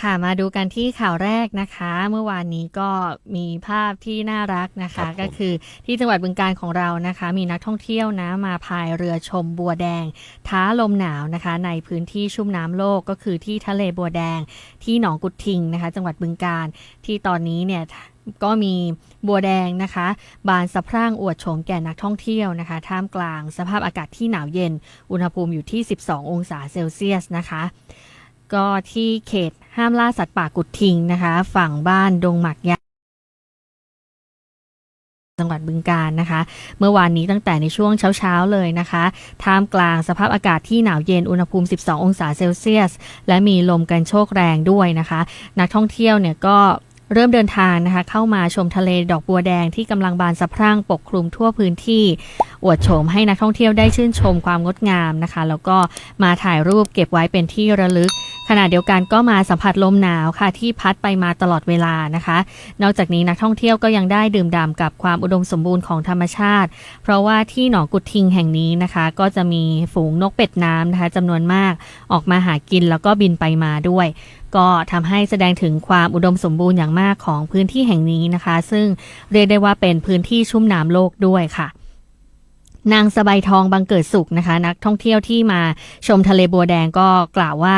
ค่ะมาดูกันที่ข่าวแรกนะคะ เมื่อวานนี้ก็มีภาพที่น่ารักนะครัคะบผมก็คือที่จังหวัดบึงการของเรานะคะ มีนักท่องเที่ยวนะมาพายเรือชมบัวแดง ท้าลมหนาวนะคะ ในพื้นที่ชุ่มน้ำโลกก็คือที่ทะเลบัวแดง ที่หนองกุดทิงนะคะ จังหวัดบึงการที่ตอนนี้เนี่ยก็มีบัวแดงนะคะ บานสะพรั่งอวดโฉมแก่นักท่องเที่ยวนะคะ ท่ามกลางสภาพอากาศที่หนาวเย็น อุณหภูมิอยู่ที่ 12 องศาเซลเซียสนะคะ ก็ที่เขตห้ามล่าสัตว์ป่ากุดทิงนะคะ ฝั่งบ้านดงหมักยาจังหวัดบึงการนะคะ เมื่อวานนี้ตั้งแต่ในช่วงเช้าๆเลยนะคะ ท่ามกลางสภาพอากาศที่หนาวเย็น อุณหภูมิ 12 องศาเซลเซียส และมีลมกันโชกแรงด้วยนะคะ นักท่องเที่ยวเนี่ยก็เริ่มเดินทางนะคะ เข้ามาชมทะเลดอกบัวแดงที่กำลังบานสะพรั่งปกคลุมทั่วพื้นที่ อวดโฉมให้นักท่องเที่ยวได้ชื่นชมความงดงามนะคะ แล้วก็มาถ่ายรูปเก็บไว้เป็นที่ระลึก ขณะเดียวกันก็มาสัมผัสลมหนาวค่ะที่พัดไปมาตลอดเวลานะคะ นอกจากนี้นักท่องเที่ยวก็ยังได้ดื่มด่ำกับความอุดมสมบูรณ์ของธรรมชาติ เพราะว่าที่หนองกุดทิงแห่งนี้นะคะ ก็จะมีฝูงนกเป็ดน้ำนะคะจำนวนมากออกมาหากินแล้วก็บินไปมาด้วย ก็ทำให้แสดงถึงความอุดมสมบูรณ์อย่างมากของพื้นที่แห่งนี้นะคะ ซึ่งเรียกได้ว่าเป็นพื้นที่ชุ่มน้ำโลกด้วยค่ะนางสบายทองบังเกิดสุขนะคะ นักท่องเที่ยวที่มาชมทะเลบัวแดงก็กล่าวว่า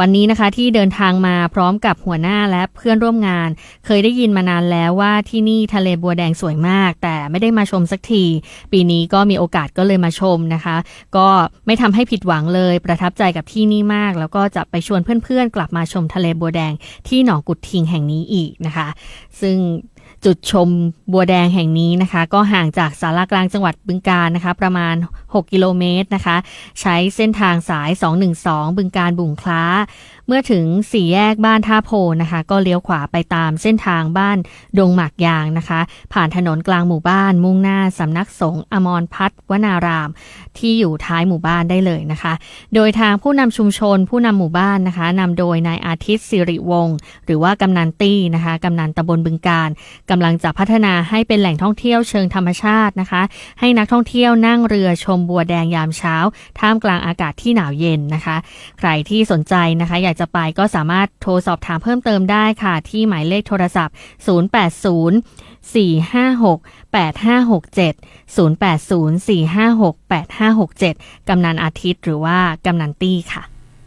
วันนี้นะคะที่เดินทางมาพร้อมกับหัวหน้าและเพื่อนร่วมงาน เคยได้ยินมานานแล้วว่าที่นี่ทะเลบัวแดงสวยมาก แต่ไม่ได้มาชมสักที ปีนี้ก็มีโอกาสก็เลยมาชมนะคะ ก็ไม่ทำให้ผิดหวังเลย ประทับใจกับที่นี่มาก แล้วก็จะไปชวนเพื่อนๆ กลับมาชมทะเลบัวแดงที่หนองกุดทิงแห่งนี้อีกนะคะ ซึ่ง จุดชมบัวแดงแห่งนี้นะคะ ก็ห่างจากสารากลางจังหวัดบึงการนะคะ ประมาณ 6 กิโลเมตรนะคะ ใช้เส้นทางสาย 212 บึงการบุงคล้า มื่อถึงสี่แยกบ้านท่าโพนะคะ ก็เลี้ยวขวาไปตามเส้นทางบ้านดงหมากยางนะคะ ผ่านถนนกลางหมู่บ้าน มุ่งหน้าสำนักสงฆ์อมรพัฒน์วนาราม ที่อยู่ท้ายหมู่บ้านได้เลยนะคะ โดยทางผู้นำชุมชนผู้นำหมู่บ้านนะคะนำโดยนายอาทิตย์สิริวงศ์หรือว่ากำนันตี้นะคะกำนันตำบลบึงการกำลังจะพัฒนาให้เป็นแหล่งท่องเที่ยวเชิงธรรมชาตินะคะ ให้นักท่องเที่ยวนั่งเรือชมบัวแดงยามเช้า ท่ามกลางอากาศที่หนาวเย็นนะคะ ใครที่สนใจนะคะ อยากจะไปก็สามารถโทรสอบถามเพิ่มเติมได้ค่ะ ที่หมายเลขโทรศัพท์ 080 456 8567 080 456 8567 กำนันอาทิตย์หรือว่ากำนันตี้ค่ะ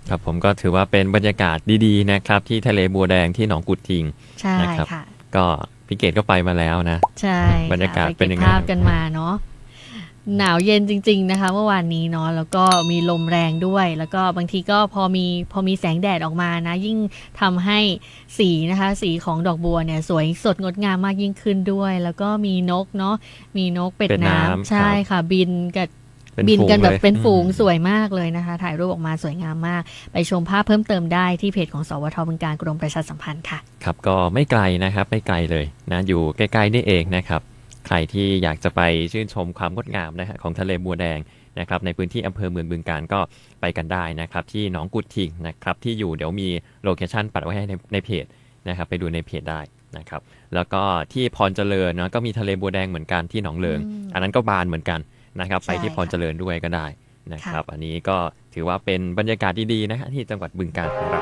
ครับผมก็ถือว่าเป็นบรรยากาศดีๆนะครับ ที่ทะเลบัวแดงที่หนองกุดทิงใช่นะครับ ค่ะ ก็พี่เกดก็ไปมาแล้วนะ ใช่บรรยากาศค่ะเป็นยังไงก็บภาพกันมาเนาะ หนาวเย็นจริง ๆ นะคะ เมื่อวานนี้เนาะแล้วก็มีลมแรงด้วย แล้วก็บางทีก็พอมีพอมีแสงแดดออกมานะ ยิ่งทำให้สีนะคะ สีของดอกบัวเนี่ยสวยสดงดงามมากยิ่งขึ้นด้วย แล้วก็มีนกเนาะมีนกเป็ดเป็ดน้ำน้ำใช่ครับค่ะ บินกับเป็นบินกันแบบลยเป็นฝูงอืมสวยมากเลยนะคะ ถ่ายรูปออกมาสวยงามมาก ไปชมภาพเพิ่มเติมได้ที่เพจของสวทบึงการกรมประชาสัมพันธ์ค่ะ ครับก็ไม่ไกลนะครับ ไม่ไกลเลยนะอยู่ใกล้ๆนี่เองนะครับ ใครที่อยากจะไปชื่นชมความงดงามนะฮะของทะเลบัวแดงนะครับในพื้นที่อำเภอเมืองบึงการก็ไปกันได้นะครับ ที่หนองกุดทิงนะครับที่อยู่เดี๋ยวมีโลเคชั่นปัดไว้ให้ในในเพจนะครับไปดูในเพจได้นะครับแล้วก็ที่พรเจริญเนาะก็มีทะเลบัวแดงเหมือนกันที่หนองเลิงอืมอันนั้นก็บานเหมือนกันนะครับใช่ไปที่พรเจริญด้วยก็ได้นะครับ อันนี้ก็ถือว่าเป็นบรรยากาศดีๆนะฮะที่จังหวัดบึงการของเรา